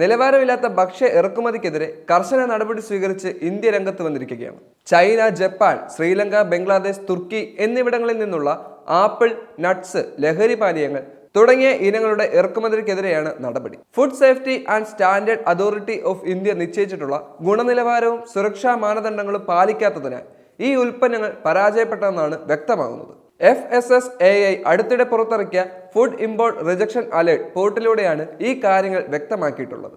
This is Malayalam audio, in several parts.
നിലവാരമില്ലാത്ത ഭക്ഷ്യ ഇറക്കുമതിക്കെതിരെ കർശന നടപടി സ്വീകരിച്ച് ഇന്ത്യ രംഗത്ത് വന്നിരിക്കുകയാണ്. ചൈന ജപ്പാൻ ശ്രീലങ്ക ബംഗ്ലാദേശ് തുർക്കി എന്നിവിടങ്ങളിൽ നിന്നുള്ള ആപ്പിൾ നട്ട്സ് ലഹരി പാനീയങ്ങൾ തുടങ്ങിയ ഇനങ്ങളുടെ ഇറക്കുമതിക്കെതിരെയാണ് നടപടി. Food safety and standard authority of India നിശ്ചയിച്ചിട്ടുള്ള ഗുണനിലവാരവും സുരക്ഷാ മാനദണ്ഡങ്ങളും പാലിക്കാത്തതിനാൽ ഈ ഉൽപ്പന്നങ്ങൾ പരാജയപ്പെട്ടതെന്നാണ് വ്യക്തമാകുന്നത്. F S S A I അടുത്തിടെ പുറത്തിറക്കിയ ഫുഡ് ഇമ്പോർട്ട് റിജക്ഷൻ അലേർട്ട് പോർട്ടലിലൂടെയാണ് ഈ കാര്യങ്ങൾ വ്യക്തമാക്കിയിട്ടുള്ളത്.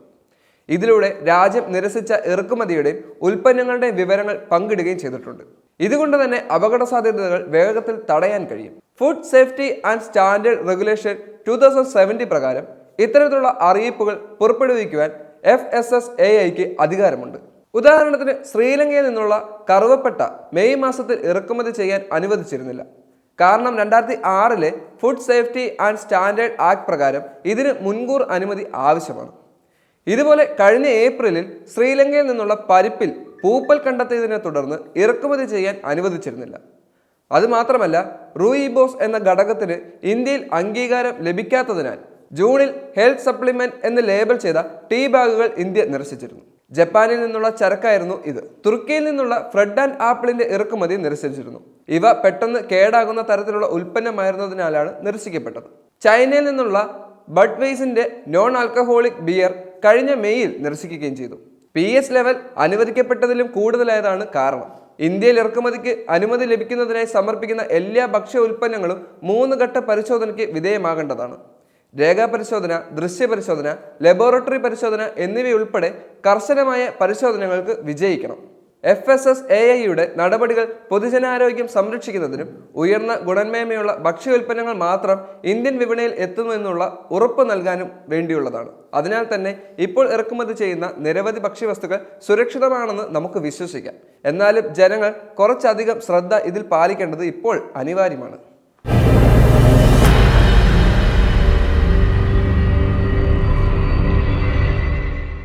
ഇതിലൂടെ രാജ്യം നിരസിച്ച ഇറക്കുമതിയുടെയും ഉൽപ്പന്നങ്ങളുടെയും വിവരങ്ങൾ പങ്കിടുകയും ചെയ്തിട്ടുണ്ട്. ഇതുകൊണ്ട് തന്നെ അപകട സാധ്യതകൾ വേഗത്തിൽ തടയാൻ കഴിയും. Food safety and standard regulation two thousand seventy പ്രകാരം ഇത്തരത്തിലുള്ള അറിയിപ്പുകൾ പുറപ്പെടുവിക്കുവാൻ എഫ് എസ് എസ് എ ഐക്ക് അധികാരമുണ്ട്. ഉദാഹരണത്തിന് ശ്രീലങ്കയിൽ നിന്നുള്ള കറുവപ്പെട്ട മെയ് മാസത്തിൽ ഇറക്കുമതി ചെയ്യാൻ അനുവദിച്ചിരുന്നില്ല. കാരണം രണ്ടായിരത്തി ആറിലെ food safety and standard act പ്രകാരം ഇതിന് മുൻകൂർ അനുമതി ആവശ്യമാണ്. ഇതുപോലെ കഴിഞ്ഞ ഏപ്രിലിൽ ശ്രീലങ്കയിൽ നിന്നുള്ള പരിപ്പിൽ പൂപ്പൽ കണ്ടെത്തിയതിനെ തുടർന്ന് ഇറക്കുമതി ചെയ്യാൻ അനുവദിച്ചിരുന്നില്ല. അതുമാത്രമല്ല റൂയിബോസ് എന്ന ഘടകത്തിന് ഇന്ത്യയിൽ അംഗീകാരം ലഭിക്കാത്തതിനാൽ ജൂണിൽ ഹെൽത്ത് സപ്ലിമെന്റ് എന്ന് ലേബൽ ചെയ്ത ടീ ബാഗുകൾ ഇന്ത്യ നിരസിച്ചിരുന്നു. ജപ്പാനിൽ നിന്നുള്ള ചരക്കായിരുന്നു ഇത്. തുർക്കിയിൽ നിന്നുള്ള ഫ്രെഡ് ആൻഡ് ആപ്പിളിന്റെ ഇറക്കുമതി നിരസിച്ചിരുന്നു. ഇവ പെട്ടെന്ന് കേടാകുന്ന തരത്തിലുള്ള ഉൽപ്പന്നമായിരുന്നതിനാലാണ് നിരസിക്കപ്പെട്ടത്. ചൈനയിൽ നിന്നുള്ള ബഡ്വെയ്സിന്റെ നോൺ ആൽക്കഹോളിക് ബിയർ കഴിഞ്ഞ മെയ്യിൽ നിരസിക്കുകയും ചെയ്തു. പി എസ് ലെവൽ അനുവദിക്കപ്പെട്ടതിലും കൂടുതലായതാണ് കാരണം. ഇന്ത്യയിൽ ഇറക്കുമതിക്ക് അനുമതി ലഭിക്കുന്നതിനായി സമർപ്പിക്കുന്ന എല്ലാ ഭക്ഷ്യ ഉൽപ്പന്നങ്ങളും മൂന്ന് ഘട്ട പരിശോധനയ്ക്ക് വിധേയമാകേണ്ടതാണ്. രേഖാപരിശോധന ദൃശ്യപരിശോധന ലബോറട്ടറി പരിശോധന എന്നിവയുൾപ്പെടെ കർശനമായ പരിശോധനകൾക്ക് വിജയിക്കണം. എഫ് എസ് എസ് എ ഐയുടെ നടപടികൾ പൊതുജനാരോഗ്യം സംരക്ഷിക്കുന്നതിനും ഉയർന്ന ഗുണമേന്മയുള്ള ഭക്ഷ്യോൽപ്പന്നങ്ങൾ മാത്രം ഇന്ത്യൻ വിപണിയിൽ എത്തുമെന്നുള്ള ഉറപ്പ് നൽകാനും വേണ്ടിയുള്ളതാണ്. അതിനാൽ തന്നെ ഇപ്പോൾ ഇറക്കുമതി ചെയ്യുന്ന നിരവധി ഭക്ഷ്യവസ്തുക്കൾ സുരക്ഷിതമാണെന്ന് നമുക്ക് വിശ്വസിക്കാം. എന്നാലും ജനങ്ങൾ കുറച്ചധികം ശ്രദ്ധ ഇതിൽ പാലിക്കേണ്ടത് ഇപ്പോൾ അനിവാര്യമാണ്.